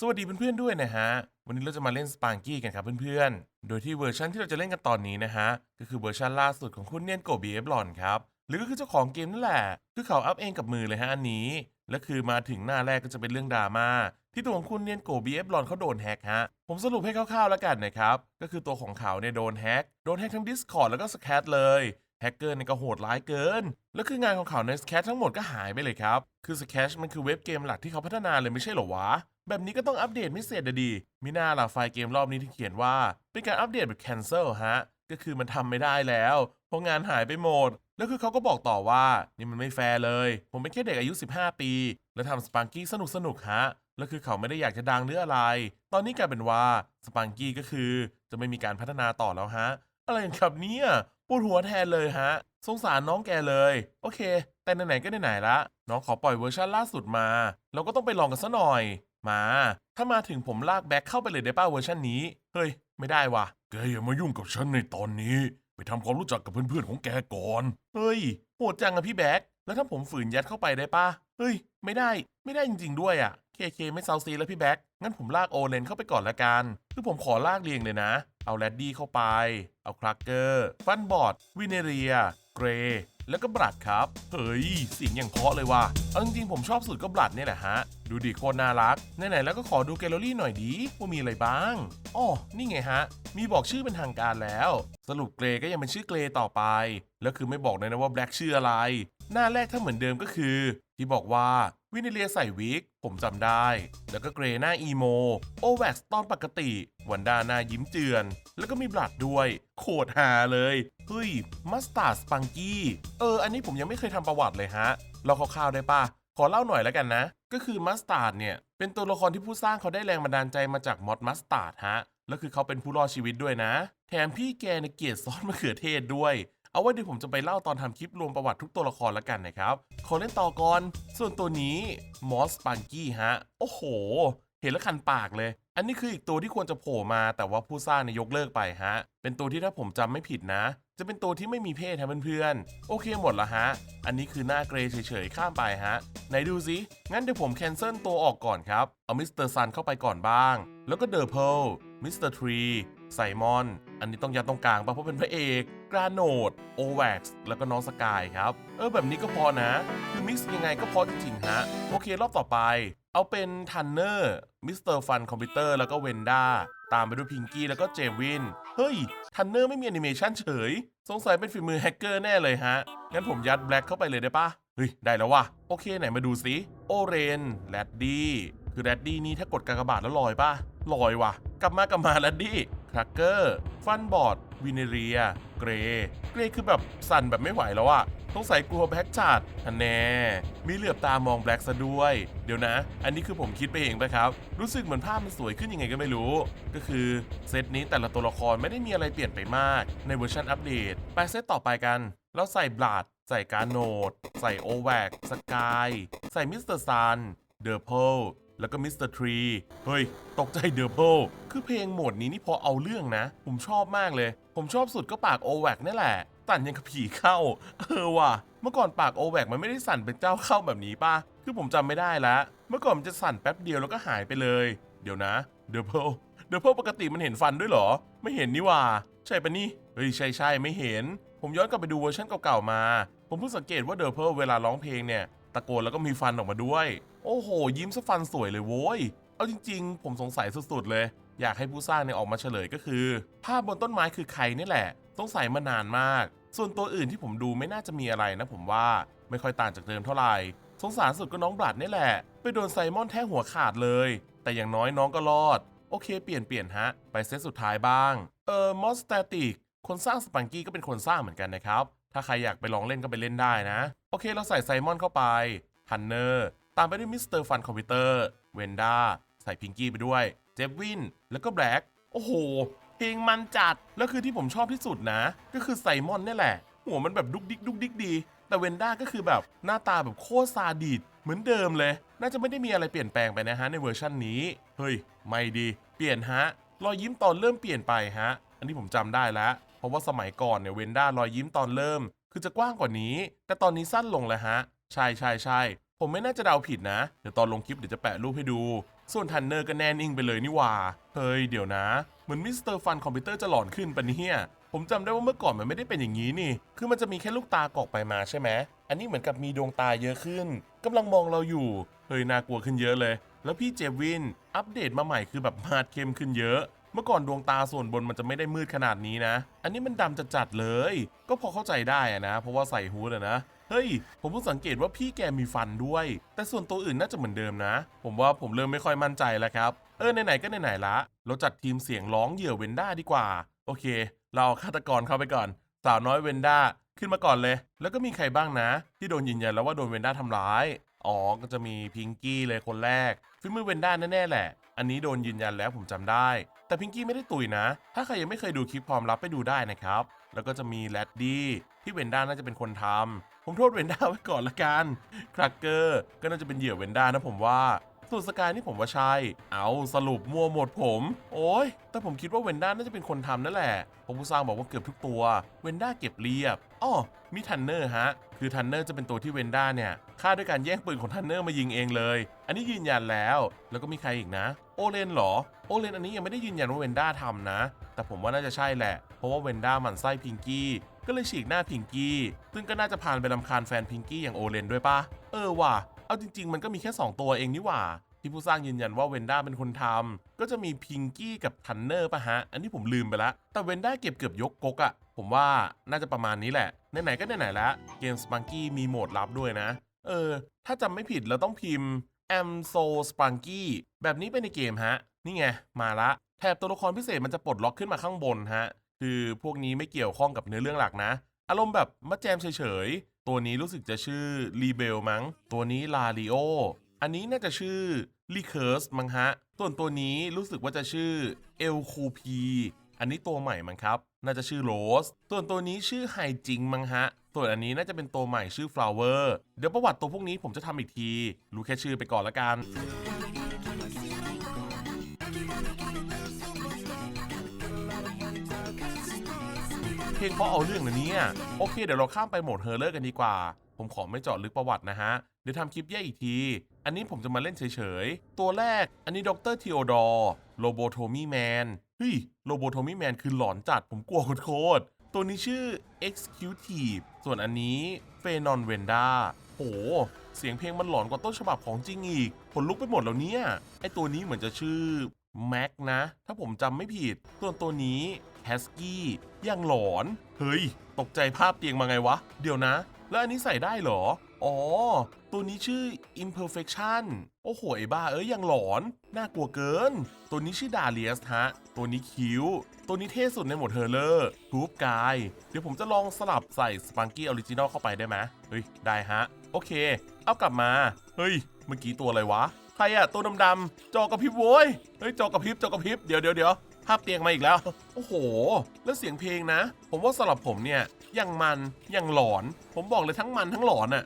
สวัสดีเพื่อนๆด้วยนะฮะ วันนี้เราจะมาเล่นสป a งกี้กันครับเพื่อนๆ โดยที่เวอร์ชันที่เราจะเล่นกันตอนนี้นะฮะ ก็คือเวอร์ชันล่าสุดของคุณเนียนโกบีเอฟลอนครับ หรือก็คือเจ้าของเกมนั่นแหละ คือเขาอัพเองกับมือเลยฮะอันนี้ และคือมาถึงหน้าแรกก็จะเป็นเรื่องดราม่าที่ตัวของคุณเนียนโกบีเอฟลอนเขาโดนแฮกฮะ ผมสรุปให้คร่าวๆแล้วกันนะครับ ก็คือตัวของเขาเนี่ยโดนแฮก โดนแฮกทั้ง Discord แล้วก็สแคตเลยแฮกเกอร์เนี่ยก็โหดร้ายเกิน แล้วคืองานของเขาในสแค t ทั้งหมดก็หายไปเลยครับ คือสแค t มันคือเว็บเกมหลักที่เขาพัฒนาเลยไม่ใช่หรอวะ แบบนี้ก็ต้องอัปเดตไม่เสร็จดีมิน่าล่ะไฟล์เกมรอบนี้ที่เขียนว่า เป็นการอัปเดตแบบ cancel ฮะ ก็คือมันทำไม่ได้แล้ว เพราะงานหายไปหมด แล้วคือเขาก็บอกต่อว่า นี่มันไม่แฟร์เลย ผมเป็นแค่เด็กอายุ 15 ปี แล้วทำสปังกี้สนุกสนุกฮะ แล้วคือเขาไม่ได้อยากจะดังหรืออะไร ตอนนี้กลายเป็นว่าสปังกี้ก็คือ จะไม่มีการพัฒนาต่อแล้วฮะ อะไรกันครับเนี่ยปวดหัวแทนเลยฮะ สงสารน้องแกเลย โอเค แต่ไหนๆก็ไหนๆละ น้องขอปล่อยเวอร์ชันล่าสุดมา เราก็ต้องไปลองกันซะหน่อย มา ถ้ามาถึงผมลากแบ็คเข้าไปเลยได้ป้าเวอร์ชันนี้ เฮ้ย ไม่ได้ว่ะ แกอย่ามายุ่งกับฉันในตอนนี้ ไปทำความรู้จักกับเพื่อนๆของแกก่อน เฮ้ย โหดจังอะพี่แบ็ค แล้วถ้าผมฝืนยัดเข้าไปได้ปะเฮ้ย ไม่ได้ ไม่ได้จริงๆด้วยอะเคเคไม่เซาซีแล้วพี่แบ็ค งั้นผมลากโอเลนเข้าไปก่อนละกัน คือผมขอลากเรียงเลยนะ เอาแรดดี้เข้าไป เอาคลักเกอร์ ฟันบอร์ด วิเนเรีย เกรแล้วก็บลัดครับ เฮ้ยเสียงอย่างเพาะเลยว่ะเอาจริงๆผมชอบสุดก็บลัดเนี่ยแหละฮะ ดูดิโคตรน่ารัก ไหนๆแล้วก็ขอดูแกลเลอรี่หน่อยดีว่ามีอะไรบ้างอ๋อนี่ไงฮะ มีบอกชื่อเป็นทางการแล้ว สรุปเกรก็ยังเป็นชื่อเกรต่อไป แล้วคือไม่บอกเลยนะว่าแบล็กชื่ออะไร หน้าแรกถ้าเหมือนเดิมก็คือ ที่บอกว่าวินิเลียใส่วิก ผมจำได้ แล้วก็เกรหน้าอีโม โอแว็กซ์ตอนปกติ วันดาหน้ายิ้มเจือน แล้วก็มีบลัดด้วย โคตรฮาเลย เฮ้ยมัสตาร์สปังกี้ เออ อันนี้ผมยังไม่เคยทำประวัติเลยฮะ เราคร่าวๆได้ปะขอเล่าหน่อยแล้วกันนะ ก็คือมัสตาร์ดเนี่ย เป็นตัวละครที่ผู้สร้างเขาได้แรงบันดาลใจมาจากมอดมัสตาร์ดฮะ แล้วคือเขาเป็นผู้รอดชีวิตด้วยนะ แถมพี่แกในยเกลียดซอสมะเขือเทศด้วย เอาไว้เดี๋ยวผมจะไปเล่าตอนทำคลิปรวมประวัติทุกตัวละครแล้วกันนะครับ ขอเล่นต่อก่อน ส่วนตัวนี้มอสปังกี้ฮะ โอ้โห เห็นแล้วคันปากเลย อันนี้คืออีกตัวที่ควรจะโผล่มาแต่ว่าผู้สร้างเนี่ยยกเลิกไปฮะ เป็นตัวที่ถ้าผมจำไม่ผิดนะ จะเป็นตัวที่ไม่มีเพศฮะเพื่อนๆ โอเคหมดละฮะ อันนี้คือหน้าเกรย์เฉยๆข้ามไปฮะ ไหนดูสิ งั้นเดี๋ยวผมแคนเซิลตัวออกก่อนครับ เอามิสเตอร์ซันเข้าไปก่อนบ้าง แล้วก็เดอร์เพลมิสเตอร์ทรีไซมอน อันนี้ต้องยัดตรงกลางป่ะเพราะเป็นพระเอก กราโนดโอแว็กซ์แล้วก็น้องสกายครับ เออแบบนี้ก็พอนะ คือมิกซ์ยังไงก็พอจริงๆฮะ โอเครอบต่อไป เอาเป็นทันเนอร์มิสเตอร์ฟันคอมพิวเตอร์แล้วก็เวนด้าตามไปด้วยพิงกี้แล้วก็เจวิน เฮ้ย ทันเนอร์ไม่มีแอนิเมชันเฉย สงสัยเป็นฝีมือแฮกเกอร์แน่เลยฮะ งั้นผมยัดแบล็คเข้าไปเลยได้ปะเฮ้ย ได้แล้วว่ะ โอเคไหนมาดูสิโอเรนแรดดี้คือแรดดี้นี่ถ้ากดกากบาทแล้วลอยปะลอยว่ะ กลับมากลับมาแรดดี้ครักเกอร์ ฟันบอร์ดวินเนเรีย เกรเกรคือแบบสั่นแบบไม่ไหวแล้วอะต้องใส่กลัวแบล็กจัดอันแน่ มีเหลือบตามองแบล็กซะด้วย เดี๋ยวนะ อันนี้คือผมคิดไปเองไปครับ รู้สึกเหมือนภาพมันสวยขึ้นยังไงก็ไม่รู้ ก็คือเซตนี้แต่ละตัวละครไม่ได้มีอะไรเปลี่ยนไปมาก ในเวอร์ชันอัปเดต ไปเซตต่อไปกัน แล้วใส่บลัดใส่การโนด ใส่โอแวกสกาย ใส่มิสเตอร์ซัน เดอร์เพล แล้วก็มิสเตอร์ทรีเฮ้ย ตกใจเดอร์เพลคือเพลงโหมดนี้นี่พอเอาเรื่องนะ ผมชอบมากเลย ผมชอบสุดก็ปากโอแวกนี่แหละ สั่นยังกับผีเข้า เออว่ะ เมื่อก่อนปากโอแวกมันไม่ได้สั่นเป็นเจ้าเข้าแบบนี้ป่ะ คือผมจำไม่ได้ละ เมื่อก่อนมันจะสั่นแป๊บเดียวแล้วก็หายไปเลย เดี๋ยวนะเดอร์เพลเดอร์เพลปกติมันเห็นฟันด้วยเหรอ ไม่เห็นนี่ว่า ใช่ปะนี่ เฮ้ยใช่ใช่ไม่เห็น ผมย้อนกลับไปดูเวอร์ชันเก่าๆมา ผมเพิ่งสังเกตว่าเดอร์เพลเวลาร้องเพลงเนี่ย ตะโกนแล้วก็มีฟันออกมาด้วย โอ้โห ยิ้มซะฟันสวยเลยโว้ย เอาจริงๆ ผมสงสัยสุดๆเลย อยากให้ผู้สร้างเนี่ยออกมาเฉลยก็คือ ภาพบนต้นไม้คือใครนี่แหละ สงสัยมานานมาก ส่วนตัวอื่นที่ผมดูไม่น่าจะมีอะไรนะผมว่าไม่ค่อยต่างจากเดิมเท่าไหร่ สงสารสุดก็น้องบลัดนี่แหละ ไปโดนไซมอนแทงหัวขาดเลย แต่อย่างน้อยน้องก็รอด โอเค เปลี่ยนเปลี่ยนฮะ ไปเซตสุดท้ายบ้าง เออมอสแตติกคนสร้างสปังกี้ก็เป็นคนสร้างเหมือนกันนะครับ ถ้าใครอยากไปลองเล่นก็ไปเล่นได้นะ โอเค เราใส่ไซมอนเข้าไปฮันเนอร์ ตามไปด้วยมิสเตอร์ฟันคอมพิวเตอร์เวนด้าใส่พิงกี้ไปด้วย เจฟวิน แล้วก็แบล็กโอ้โห เพลงมันจัด แล้วคือที่ผมชอบที่สุดนะ ก็คือไซมอนนี่แหละ หัวมันแบบดุกดิกดุกดิกดี แต่เวนด้าก็คือแบบหน้าตาแบบโคตรซาดิสเหมือนเดิมเลย น่าจะไม่ได้มีอะไรเปลี่ยนแปลงไปนะฮะในเวอร์ชันนี้ เฮ้ย ไม่ดี เปลี่ยนฮะ รอยยิ้มตอนเริ่มเปลี่ยนไปฮะ อันนี้ผมจำได้แล้ว เพราะว่าสมัยก่อนเนี่ยเวนด้ารอยยิ้มตอนเริ่ม คือจะกว้างกว่านี้ แต่ตอนนี้สั้นลงแล้วฮะ ใช่ใช่ใช่ ผมไม่น่าจะเดาผิดนะ เดี๋ยวตอนลงคลิปเดี๋ยวจะแปะรูปให้ดู ส่วนทันเนอร์ก็แน่นิ่งไปเลยนี่ว่า เฮ้ยเดี๋ยวนะ เหมือนมิสเตอร์ฟันคอมพิวเตอร์จะหลอนขึ้นปะเนี่ยผมจำได้ว่าเมื่อก่อนมันไม่ได้เป็นอย่างนี้นี่ คือมันจะมีแค่ลูกตากรอกไปมาใช่ไหม อันนี้เหมือนกับมีดวงตาเยอะขึ้นกำลังมองเราอยู่ เฮ้ยน่ากลัวขึ้นเยอะเลย แล้วพี่เจวิน อัปเดตมาใหม่คือแบบมาดเข้มขึ้นเยอะ เมื่อก่อนดวงตาส่วนบนมันจะไม่ได้มืดขนาดนี้นะ อันนี้มันดำจัดๆเลย ก็พอเข้าใจได้นะ เพราะว่าใส่ฮูดนะ เฮ้ย ผมเพิ่งสังเกตว่าพี่แกมีฟันด้วย แต่ส่วนตัวอื่นน่าจะเหมือนเดิมนะ ผมว่าผมเริ่มไม่ค่อยมั่นใจแล้วครับ เออไหนๆก็ไหนๆละ เราจัดทีมเสียงร้องเหยื่อเวนด้าดีกว่า โอเค เราเอาฆาตกรเข้าไปก่อน สาวน้อยเวนด้าขึ้นมาก่อนเลย แล้วก็มีใครบ้างนะ ที่โดนยืนยันแล้วว่าโดนเวนด้าทำร้าย อ๋อ ก็จะมีพิงกี้เลยคนแรก ฟิมือเวนด้าแน่ๆแหละ อันนี้โดนยืนยันแล้วผมจำได้ แต่พิงกี้ไม่ได้ตุยนะ ถ้าใครยังไม่เคยดูคลิปความลับไปดูได้นะครับ แล้วก็จะมีแรดดี้ที่เวนด้าน่าจะเป็นคนทำ ผมโทษเวนด้าไว้ก่อนละกันครักเกอร์ก็น่าจะเป็นเหยื่อเวนด้านะผมว่า ส่วนสกายนี่ผมว่าใช่ เอาสรุปมั่วหมดผม โอ้ย แต่ผมคิดว่าเวนด้าน่าจะเป็นคนทำนั่นแหละผมผู้สร้างบอกว่าเกือบทุกตัว เวนด้าเก็บเรียบอ้อมีทันเนอร์ฮะ คือทันเนอร์จะเป็นตัวที่เวนด้าเนี่ยฆ่าด้วยการแย่งปืนของทันเนอร์มายิงเองเลย อันนี้ยืนยันแล้ว แล้วก็มีใครอีกนะ โอเลนเหรอ โอเลนอันนี้ยังไม่ได้ยืนยันว่าเวนด้าทำนะ แต่ผมว่าน่าจะใช่แหละ เพราะว่าเวนด้าหมันไส้พิงกี้ก็เลยฉีกหน้าพิงกี้ ซึ่งก็น่าจะผ่านไปลำคาญแฟนพิงกี้อย่างโอเลนด้วยปะ เออว่ะ เอาจริง ๆ มันก็มีแค่ 2 ตัวเองนี่หว่า ที่ผู้สร้างยืนยันว่าเวนด้าเป็นคนทำก็จะมีพิงกี้กับทันเนอร์ปะฮะ อันนี้ผมลืมไปละแต่เวนด้าเก็บเกือบยกก๊กอะผมว่าน่าจะประมาณนี้แหละไหนๆก็ไหนๆแล้วเกมสปังกี้มีโหมดลับด้วยนะ เออ ถ้าจำไม่ผิดเราต้องพิมพ์ am so spunky แบบนี้ไปในเกมฮะ นี่ไง มาละ แถบตัวละครพิเศษมันจะปลดล็อกขึ้นมาข้างบนฮะ คือพวกนี้ไม่เกี่ยวข้องกับเนื้อเรื่องหลักนะ อารมณ์แบบมาแจมเฉย ตัวนี้รู้สึกจะชื่อรีเบลมั้ง ตัวนี้ลาริโอ อันนี้น่าจะชื่อลีเคิร์สมั้งฮะ ส่วนตัวนี้รู้สึกว่าจะชื่อเอลคูพีอันนี้ตัวใหม่มั้งครับ น่าจะชื่อโรส ส่วนตัวนี้ชื่อไฮจิงมั้งฮะ ส่วนอันนี้น่าจะเป็นตัวใหม่ชื่อฟลาเวอร์ เดี๋ยวประวัติตัวพวกนี้ผมจะทำอีกที รู้แค่ชื่อไปก่อนละกัน เพลงเพราะเอาเรื่องนะเนี่ย โอเค เดี๋ยวเราข้ามไปโหมดเฮอร์เลอร์กันดีกว่า ผมขอไม่เจาะลึกประวัตินะฮะ เดี๋ยวทำคลิปแยกอีกที อันนี้ผมจะมาเล่นเฉยๆ ตัวแรก อันนี้ดรทีโอดอร์โลโบโทมี่แมนเฮ้ยโลโบโทมี่แมนคือหลอนจัดผมกลัวโคตรตัวนี้ชื่อ Executive ส่วนอันนี้เฟนอนเวนด้าโห เสียงเพลงมันหลอนกว่าต้นฉบับของจริงอีกขนลุกไปหมดแล้วเนี่ย ไอตัวนี้เหมือนจะชื่อแม็กนะ ถ้าผมจำไม่ผิด ส่วนตัวนี้ แฮสกี้ยังหลอน เฮ้ย ตกใจภาพเตียงมาไงวะ เดี๋ยวนะ แล้วอันนี้ใส่ได้เหรอ อ๋อ ตัวนี้ชื่อ imperfection โอ้โห ไอ้บ้าเอ้ยยังหลอน น่ากลัวเกิน ตัวนี้ชื่อดาเลียสฮะ ตัวนี้คิ้ว ตัวนี้เท่สุดในหมดเฮอร์เลอร์ทูบกาย เดี๋ยวผมจะลองสลับใส่สปังกี้ออริจินอลเข้าไปได้ไหมเฮ้ย ได้ฮะ โอเค เอากลับมา เฮ้ย เมื่อกี้ตัวอะไรวะ ใครอะตัวดำๆจอกระพริบโว้ย เฮ้ยจอกระพริบจอกระพริบ เดี๋ยวเดี๋ยวเดี๋ยว ภาพเตียงมาอีกแล้ว โอ้โห แล้วเสียงเพลงนะ ผมว่าสำหรับผมเนี่ยยังมันยังหลอน ผมบอกเลยทั้งมันทั้งหลอนอะ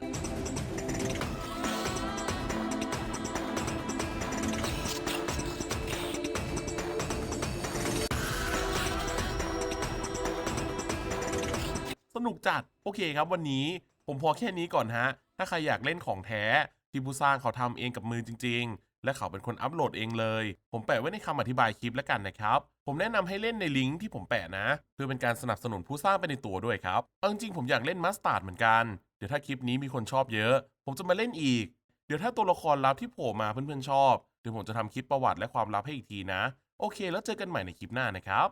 สนุกจัด โอเคครับวันนี้ผมพอแค่นี้ก่อนฮะ ถ้าใครอยากเล่นของแท้ที่ผู้สร้างเขาทำเองกับมือจริง ๆ และเขาเป็นคนอัปโหลดเองเลย ผมแปะไว้ในคำอธิบายคลิปแล้วกันนะครับ ผมแนะนำให้เล่นในลิงก์ที่ผมแปะนะ เพื่อเป็นการสนับสนุนผู้สร้างไปในตัวด้วยครับเอาจริงผมอยากเล่นมัสตาร์ดเหมือนกัน เดี๋ยวถ้าคลิปนี้มีคนชอบเยอะ ผมจะมาเล่นอีก เดี๋ยวถ้าตัวละครลับที่โผล่มาเพื่อนๆชอบ เดี๋ยวผมจะทำคลิปประวัติและความลับให้อีกทีนะ โอเค แล้วเจอกันใหม่ในคลิปหน้านะครับ